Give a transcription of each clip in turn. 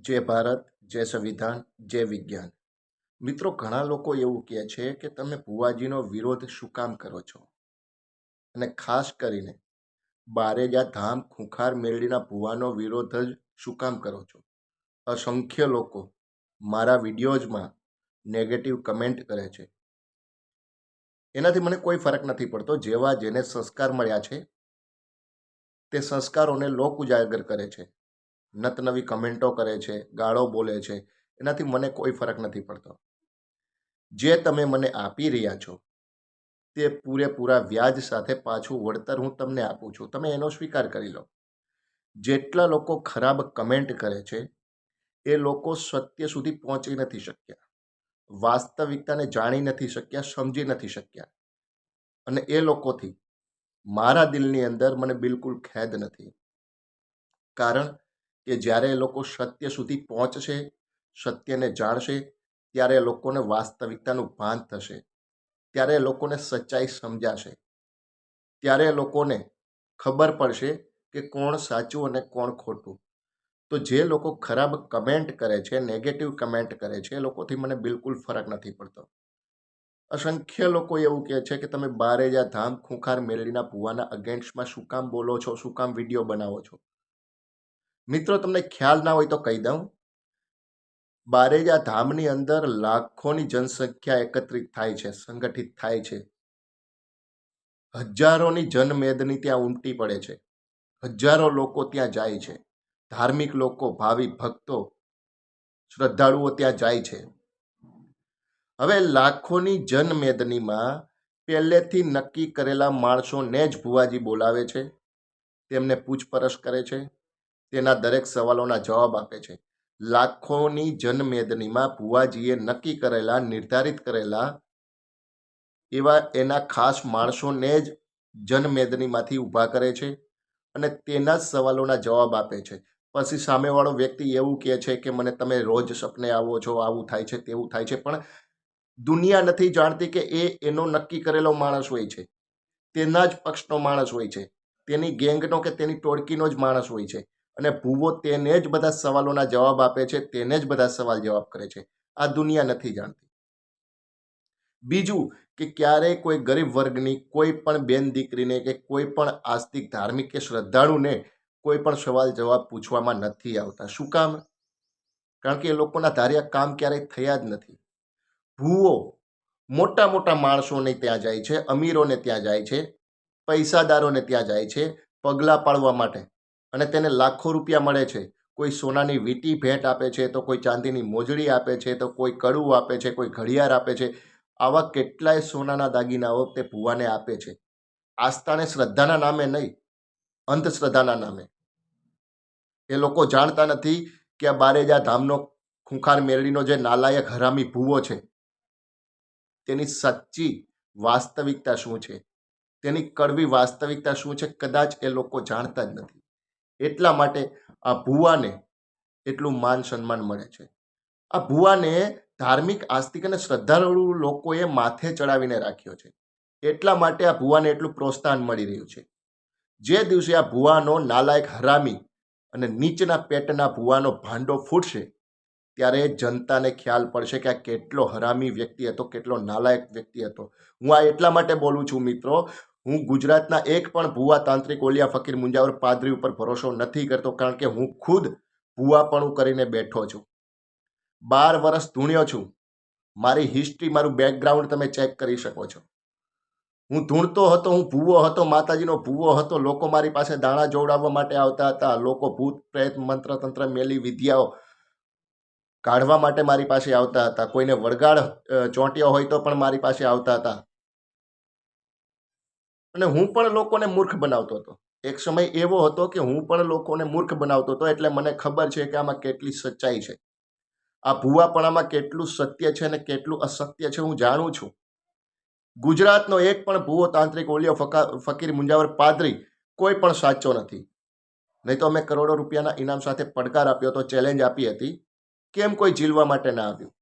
જય ભારત, જય સંવિધાન, જય વિજ્ઞાન. મિત્રો, ઘણા લોકો એવું કહે છે કે તમે ભુવાજીનો વિરોધ શું કામ કરો છો? અને ખાસ કરીને, બારેજા ધામ ખૂંખાર મેળડીના ભુવાનો વિરોધ જ શું કામ કરો છો? અસંખ્ય લોકો મારા વિડીયોઝમાં નેગેટિવ કમેન્ટ કરે છે. એનાથી મને કોઈ ફરક નથી પડતો, જેવા જેને સંસ્કાર મળ્યા છે, તે સંસ્કારોને લોક ઉજાગર કરે છે. નતનવી કમેન્ટો કરે છે, ગાળો બોલે છે, એનાથી મને કોઈ ફરક નથી પડતો. જે તમે મને આપી રહ્યા છો, તે પૂરેપૂરા વ્યાજ સાથે પાછું વળતર હું તમને આપું છું. તમે એનો સ્વીકાર કરી લો. જેટલા લોકો ખરાબ કમેન્ટ કરે છે, એ લોકો સત્ય સુધી પહોંચી નથી શક્યા. વાસ્તવિકતાને જાણી નથી શક્યા, સમજી નથી શક્યા. અને એ લોકોથી મારા દિલની અંદર મને બિલકુલ ખેદ નથી. કારણ કે જ્યારે એ લોકો સત્ય સુધી પહોંચશે, સત્યને જાણશે, ત્યારે એ લોકોને વાસ્તવિકતાનું ભાન થશે. ત્યારે એ લોકોને સચ્ચાઈ સમજાશે. ત્યારે એ લોકોને ખબર પડશે કે કોણ સાચું અને કોણ ખોટું. તો જે લોકો ખરાબ કમેન્ટ કરે છે નેગેટિવ કમેન્ટ કરે છે, એ લોકોથી મને બિલકુલ ફરક નથી પડતો. અસંખ્ય લોકો એવું કહે છે કે તમે બારેજા ધામ ખૂંખાર મેલડીના ભુવાના અગેન્સ્ટમાં શું કામ બોલો છો, શું કામ વીડિયો બનાવો છો? મિત્રો, તમને ખ્યાલ ના હોય તો કહી દઉં. બારેજા ધામની અંદર લાખોની જનસંખ્યા એકત્રિત થાય છે, સંગઠિત થાય છે. હજારોની જનમેદની ત્યાં ઉમટી પડે છે. હજારો લોકો ત્યાં જાય છે. ધાર્મિક લોકો, ભાવિ ભક્તો, શ્રદ્ધાળુઓ ત્યાં જાય છે. હવે લાખોની જનમેદનીમાં પહેલેથી નક્કી કરેલા માણસોને જ ભુવાજી બોલાવે છે. તેમને પૂછપરછ કરે છે. તેના દરેક સવાલોના જવાબ આપે છે. લાખોની જનમેદનીમાં ભુવાજીએ નક્કી કરેલા, નિર્ધારિત કરેલા એવા એના ખાસ માણસોને જ જનમેદનીમાંથી ઊભા કરે છે અને તેના જ સવાલોના જવાબ આપે છે. પછી સામેવાળો વ્યક્તિ એવું કહે છે કે, મને તમે રોજ સપને આવો છો, આવું થાય છે, તેવું થાય છે. પણ દુનિયા નથી જાણતી કે એ એનો નક્કી કરેલો માણસ હોય છે. તેના જ પક્ષનો માણસ હોય છે. તેની ગેંગનો કે તેની ટોળકીનો જ માણસ હોય છે. અને ભૂવો તેને જ બધા સવાલોના જવાબ આપે છે, તેને જ બધા સવાલ જવાબ કરે છે. આ દુનિયા નથી જાણતી. બીજું કે ક્યારેય કોઈ ગરીબ વર્ગની કોઈ પણ બેન દીકરીને કે કોઈ પણ આસ્તિક ધાર્મિક કે શ્રદ્ધાળુને કોઈ પણ સવાલ જવાબ પૂછવામાં નથી આવતા. શું કામ? કારણ કે એ લોકોના ધાર્યા કામ ક્યારેય થયા જ નથી. ભૂવો મોટા મોટા માણસોને ત્યાં જાય છે, અમીરોને ત્યાં જાય છે, પૈસાદારોને ત્યાં જાય છે, પગલાં પાડવા માટે. અને તેને લાખો રૂપિયા મળે છે. કોઈ સોનાની વીંટી ભેટ આપે છે, તો કોઈ ચાંદીની મોજડી આપે છે, તો કોઈ કડું આપે છે, કોઈ ઘડિયાળ આપે છે. આવા કેટલાય સોનાના દાગીનાઓ તે ભુવાને આપે છે. આસ્થાને શ્રદ્ધાના નામે નહીં, અંધશ્રદ્ધાના નામે. એ લોકો જાણતા નથી કે આ બારેજા ધામનો ખૂંખાર મેળવીનો જે નાલાયક હરામી ભૂવો છે, તેની સાચી વાસ્તવિકતા શું છે? તેની કડવી વાસ્તવિકતા શું છે? કદાચ એ લોકો જાણતા જ નથી. એટલા માટે આ ભુવાને એટલું માન સન્માન મળે છે. આ ભુવાને ધાર્મિક, આસ્તિક અને શ્રદ્ધાળુ લોકોએ માથે ચડાવીને રાખ્યો છે. એટલા માટે આ ભુવાને એટલું પ્રોત્સાહન મળી રહ્યું છે. જે દિવસે આ ભુવાનો નાલાયક હરામી અને નીચના પેટના ભુવાનો ભાંડો ફૂટશે, ત્યારે જનતાને ખ્યાલ પડશે કે આ કેટલો હરામી વ્યક્તિ હતો, કેટલો નાલાયક વ્યક્તિ હતો. હું આ એટલા માટે બોલું છું મિત્રો હું ગુજરાતના એક પણ ભુવા તાંત્રિક ઓલિયા ફકીર મુંજાવર પાદરી ઉપર ભરોસો નથી કરતો કારણ કે હું ખુદ ભુવાપણું કરીને બેઠો છું. બાર વર્ષ ધૂણ્યો છું. મારી હિસ્ટ્રી મારું બેકગ્રાઉન્ડ તમે ચેક કરી શકો છો. હું ધૂણતો હતો, હું ભૂવો હતો, માતાજીનો ભૂવો હતો, લોકો મારી પાસે દાણા જોડાવવા માટે આવતા હતા, લોકો ભૂત પ્રેત મંત્ર તંત્ર મેલી વિદ્યાઓ કાઢવા માટે મારી પાસે આવતા હતા. કોઈને વળગાડ ચોંટ્યો હોય તો પણ મારી પાસે આવતા હતા. અને હું પણ લોકોને મૂર્ખ બનાવતો હતો. એક સમય એવો હતો કે હું પણ લોકોને મૂર્ખ બનાવતો હતો એટલે મને ખબર છે કે આમાં કેટલી સચ્ચાઈ છે. આ ભૂવાપણામાં કેટલું સત્ય છે અને કેટલું અસત્ય છે હું જાણું છું. ગુજરાતનો એક પણ ભૂવો તાંત્રિક ઓલિયો ફકા, ફકીર મુંજાવર પાદરી કોઈ પણ સાચો નથી. નહીં તો અમે કરોડો રૂપિયાના ઇનામ સાથે પડકાર આપ્યો તો ચેલેન્જ આપી હતી. કેમ કોઈ ઝીલવા માટે ના આવ્યું?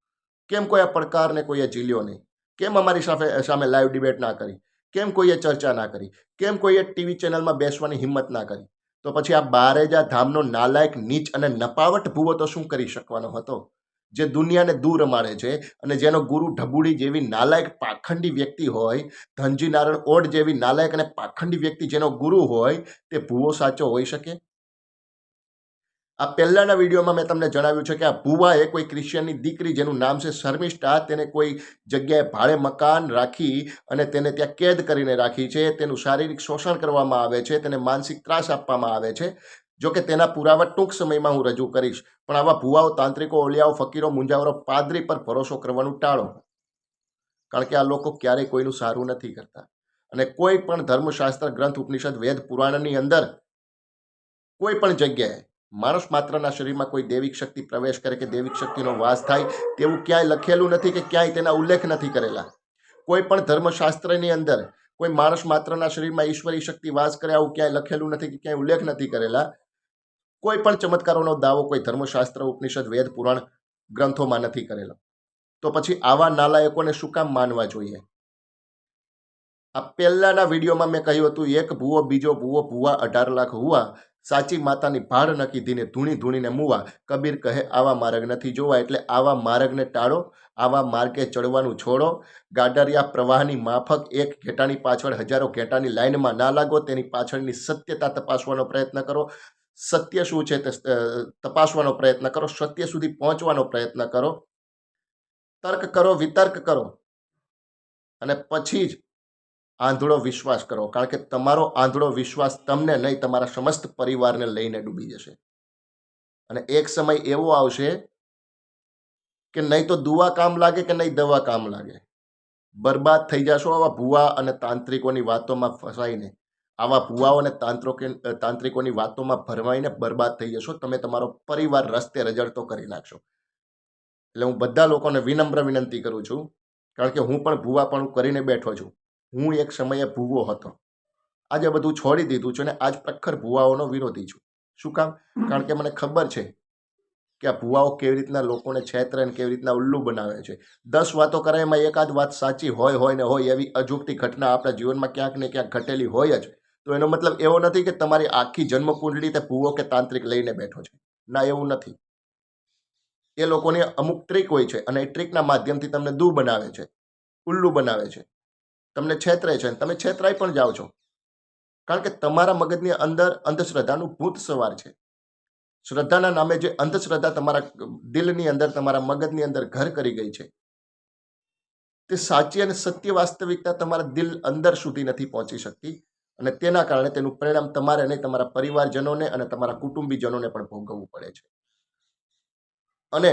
કેમ કોઈ આ પડકારને કોઈએ ઝીલ્યો નહીં? કેમ અમારી સામે સામે લાઈવ ડિબેટ ના કરી? કેમ કોઈએ ચર્ચા ના કરી? કેમ કોઈએ ટીવી ચેનલમાં બેસવાની હિંમત ના કરી? તો પછી આ બારેજા ધામનો નાલાયક નીચ અને નપાવટ ભૂવો તો શું કરી શકવાનો હતો? જે દુનિયાને દૂર મારે છે અને જેનો ગુરુ ઢબુડી જેવી નાલાયક પાખંડી વ્યક્તિ હોય, ધનજી નારાયણ ઓડ જેવી નાલાયક અને પાખંડી વ્યક્તિ જેનો ગુરુ હોય, તે ભૂવો સાચો હોઈ શકે? આ પહેલાંના વિડીયોમાં મેં તમને જણાવ્યું છે કે આ ભુવા એ કોઈ ક્રિશ્ચિયનની દીકરી જેનું નામ છે શર્મિષ્ઠા, તેને કોઈ જગ્યાએ ભાડે મકાન રાખી અને તેને ત્યાં કેદ કરીને રાખી છે. તેનું શારીરિક શોષણ કરવામાં આવે છે, તેને માનસિક ત્રાસ આપવામાં આવે છે. જો કે તેના પુરાવા ટૂંક સમયમાં હું રજૂ કરીશ. પણ આવા ભુવાઓ તાંત્રિકો, ઓલિયાઓ, ફકીરો, મુંજાવરો, પાદરી પર ભરોસો કરવાનું ટાળો. કારણ કે આ લોકો ક્યારેય કોઈનું સારું નથી કરતા. અને કોઈ પણ ધર્મશાસ્ત્ર, ગ્રંથ, ઉપનિષદ, વેદ, પુરાણની અંદર કોઈ પણ જગ્યાએ માણસ માત્રના શરીરમાં કોઈ દૈવિક શક્તિ પ્રવેશ કરે કે દૈવિક શક્તિનો વાસ થાય, તેવું ક્યાંય લખેલું નથી કે ક્યાંય તેના ઉલ્લેખ નથી કરેલા. કોઈ પણ ધર્મશાસ્ત્રની અંદર કોઈ માણસ માત્રના શરીરમાં ઈશ્વરી શક્તિ વાસ કરે આવું ક્યાંય લખેલું નથી કે ક્યાંય ઉલ્લેખ નથી કરેલા. કોઈ પણ ચમત્કારોનો દાવો કોઈ ધર્મશાસ્ત્ર, ઉપનિષદ, વેદ, પુરાણ ગ્રંથોમાં નથી કરેલો. તો પછી આવા નાલાયકોને શું કામ માનવા જોઈએ? આ પહેલાના વિડીયોમાં મેં કહ્યું હતું, એક ભૂવો બીજો ભૂવો ભૂવા અઢાર લાખ હુવા સાચી માતાની ભાડ ન કીધીને ધૂણી ધૂણીને મુવા, કબીર કહે, આવા માર્ગ નથી જોવા, એટલે આવા માર્ગને ટાળો, આવા માર્ગે ચડવાનું છોડો. ગાડરિયા પ્રવાહની માફક એક ઘેટાની પાછળ હજારો ઘેટાની લાઇનમાં ના લાગો, તેની પાછળની સત્યતા તપાસવાનો પ્રયત્ન કરો. સત્ય શું છે તે તપાસવાનો પ્રયત્ન કરો, સત્ય સુધી પહોંચવાનો પ્રયત્ન કરો. તર્ક કરો, વિતર્ક કરો. અને પછી જ આંધળો વિશ્વાસ કરો. કારણ કે તમારો આંધળો વિશ્વાસ તમને નહીં, તમારા સમસ્ત પરિવારને લઈને ડૂબી જશે. અને એક સમય એવો આવશે કે નહીં તો દુવા કામ લાગે કે નહીં દવા કામ લાગે. બરબાદ થઈ જશો આવા ભુવા અને તાંત્રિકોની વાતોમાં ફસાઈને. આવા ભુવાઓ અને તાંત્રિકો, તાંત્રિકોની વાતોમાં ભરવાઈને બરબાદ થઈ જશો. તમે તમારો પરિવાર રસ્તે રજડતો કરી નાખશો. એટલે હું બધા લોકોને વિનમ્ર વિનંતી કરું છું. કારણ કે હું પણ ભુવા પણ કરીને બેઠો છું. હું એક સમયે ભૂવો હતો. આજે બધું છોડી દીધું છું અને આજ પ્રખર ભૂવાઓનો વિરોધી છું. શું કામ? કારણ કે મને ખબર છે કે આ ભૂવાઓ કેવી રીતના લોકોને છેતરે અને કેવી રીતના ઉલ્લુ બનાવે છે. દસ વાતો કરે એમાં એકાદ વાત સાચી હોય હોય ને હોય એવી અજુગતી ઘટના આપણા જીવનમાં ક્યાંક ને ક્યાંક ઘટેલી હોય જ. તો એનો મતલબ એવો નથી કે તમારી આખી જન્મકુંડળી તે ભૂવો કે તાંત્રિક લઈને બેઠો છે. ના, એવું નથી. એ લોકોની અમુક ટ્રીક હોય છે અને એ ટ્રીકના માધ્યમથી તમને દૂ બનાવે છે. ઉલ્લુ બનાવે છે. તમને છેતરે છે તમે છેતરાઈ પણ જાઓ છો. કારણ કે તમારા મગજની અંદર અંધશ્રદ્ધાનું ભૂત સવાર છે. શ્રદ્ધાના નામે જે અંધશ્રદ્ધા તમારા દિલની અંદર, તમારા મગજની અંદર ઘર કરી ગઈ છે. તે સાચી અને સત્ય વાસ્તવિકતા તમારા દિલ અંદર સુધી નથી પહોંચી શકતી અને તેના કારણે તેનું પરિણામ તમારે નહીં તમારા પરિવારજનોને અને તમારા કુટુંબીજનોને પણ ભોગવવું પડે છે. અને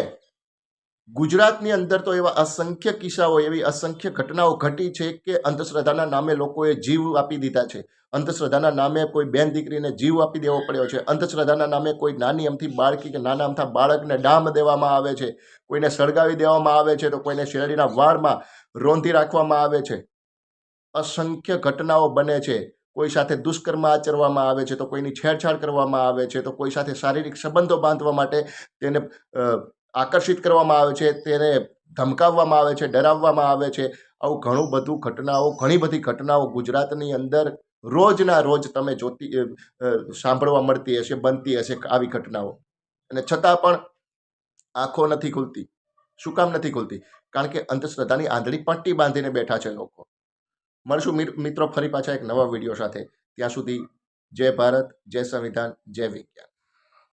ગુજરાતની અંદર તો એવા અસંખ્ય કિસ્સાઓ, એવી અસંખ્ય ઘટનાઓ ઘટી છે કે અંધશ્રદ્ધાના નામે લોકોએ જીવ આપી દીધા છે. અંધશ્રદ્ધાના નામે કોઈ બેન દીકરીને જીવ આપી દેવો પડ્યો છે. અંધશ્રદ્ધાના નામે કોઈ નાની અમથી બાળકી કે નાના અમથા બાળકને ડામ દેવામાં આવે છે. કોઈને સળગાવી દેવામાં આવે છે તો કોઈને શેરડીના વાળમાં રોંધી રાખવામાં આવે છે. અસંખ્ય ઘટનાઓ બને છે. કોઈ સાથે દુષ્કર્મ આચરવામાં આવે છે તો કોઈની છેડછાડ કરવામાં આવે છે તો કોઈ સાથે શારીરિક સંબંધો બાંધવા માટે તેને આકર્ષિત કરવામાં આવે છે, તેને ધમકાવવામાં આવે છે, ડરાવવામાં આવે છે. આવું ઘણું બધું ઘટનાઓ, ઘણી બધી ઘટનાઓ ગુજરાતની અંદર રોજના રોજ તમે જોતી સાંભળવા મળતી હશે, બનતી હશે આવી ઘટનાઓ. અને છતાં પણ આંખો નથી ખુલતી, શું કામ નથી ખુલતી? કારણ કે અંધશ્રદ્ધાની આંધળી પટ્ટી બાંધીને બેઠા છે લોકો. મળશું મિત્રો, ફરી પાછા એક નવા વીડિયો સાથે. ત્યાં સુધી જય ભારત, જય સંવિધાન, જય વિજ્ઞાન.